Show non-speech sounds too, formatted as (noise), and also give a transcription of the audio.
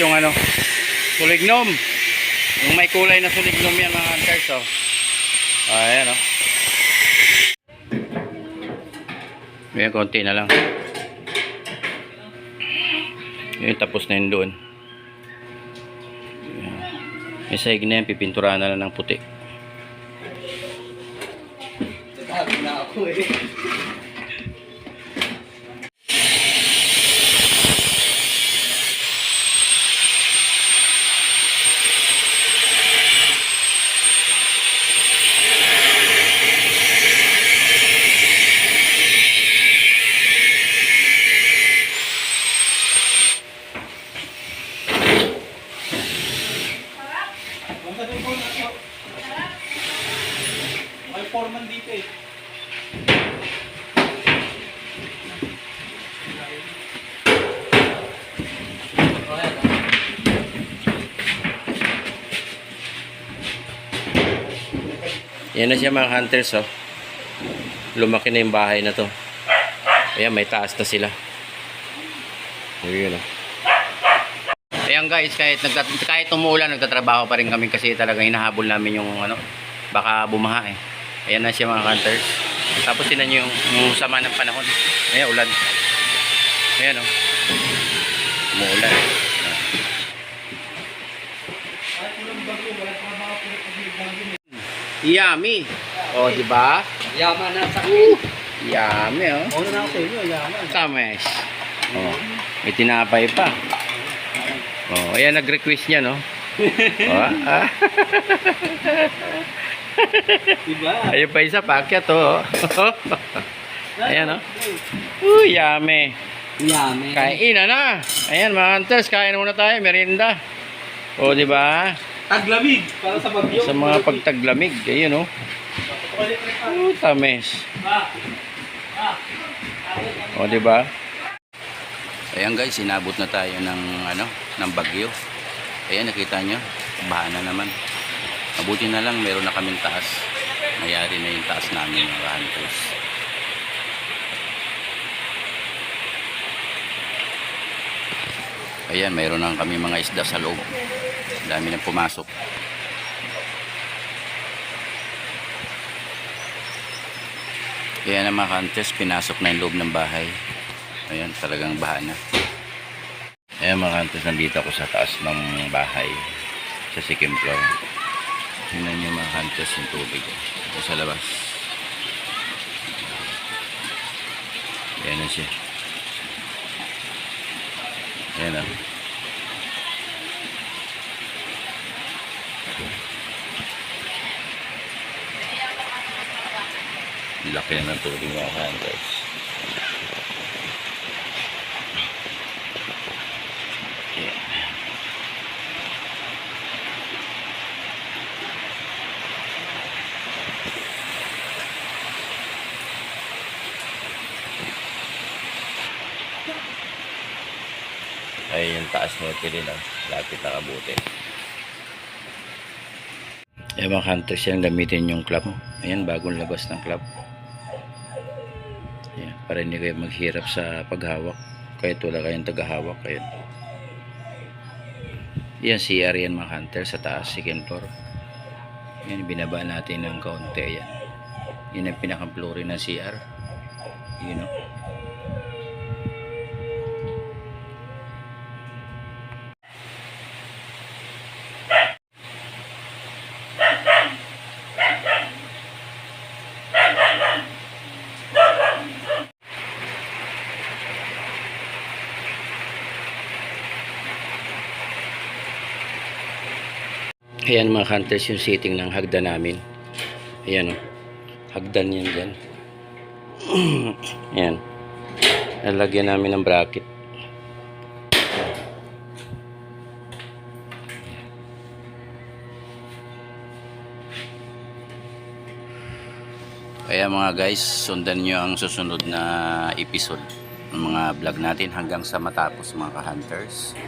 yung ano, sulignum. Yung may kulay na sulignum yan mga hunters, oh. Ayan, oh. Ayan, konti na lang. Yun, tapos na yun doon. Ayan. Yung sahig na yan, pipinturahan na lang ng puti. Sabi na ako eh. Foreman dito eh. Yan na siya mga hunters, oh. Lumaki na yung bahay na to. Ayan, may taas na sila. Ayun, oh. Ayan guys, kahit, nagtat kahit umuulan, nagtatrabaho pa rin kami kasi talaga hinahabol namin yung ano, baka bumaha eh. Ayan na siya mga hunters. Tapos tinan nyo yung, yung sama ng panahon. Ayan, ulan. Ayan, oh. Umuulan. Yummy. Oh, di ba? Yaman na sa akin. Yummy, oh. Una na ako sa inyo, yaman. Tames. Oh, may tinapay pa. Oh, ayan nag-request niya, no? (laughs) oh, ah. (laughs) Diba? Ayun pa isa, pakyat, oh. (laughs) ayan, oh. Uy, yummy. Yaman. Kain na na. Ayan, mga hunters, kain muna tayo, merienda. Oh, di ba? Taglamig para sa bagyo. Sa mga pagtaglamig, ayun, oh. Oh, tames. O, di ba? Ayan guys, sinabot na tayo ng ano, ng bagyo. Ayan, nakita nyo, baha na naman. Mabuti na lang, meron na kaming taas. Mayari na yung taas namin mga hunters. Ayan, meron na kami mga isda sa loob. Dami na pumasok. Kaya na mga hunters, pinasok na yung loob ng bahay. Ayan, talagang baha na. Ayan mga hunters, nandito ako sa taas ng bahay. Sa floor. Tingnan nyo mga hunters yung tubig. Ito sa labas. Ayan na siya. Ayan na. Laki na ng tubig mga hunters. Ay, yung taas mo ito rin, ah. lapit na kabuti. Ayan mga hunters yan, gamitin yung club. Ayan, bagong labas ng club. Ayan, para hindi kayo maghirap sa paghawak. Kahit wala kayong tagahawak. Ayan. Yan, CR yan mga hunters sa taas, second floor. Yan, binaba natin ng kaunti. Ayan. Yan ang pinaka-floor ng CR. You know. Ayan mga hunters yung sitting ng hagdan namin. Ayan o. Hagdan yan dyan. (clears throat) Ayan. Nalagyan namin ng bracket. Kaya mga guys, sundan nyo ang susunod na episode ng mga vlog natin hanggang sa matapos mga ka-hunters.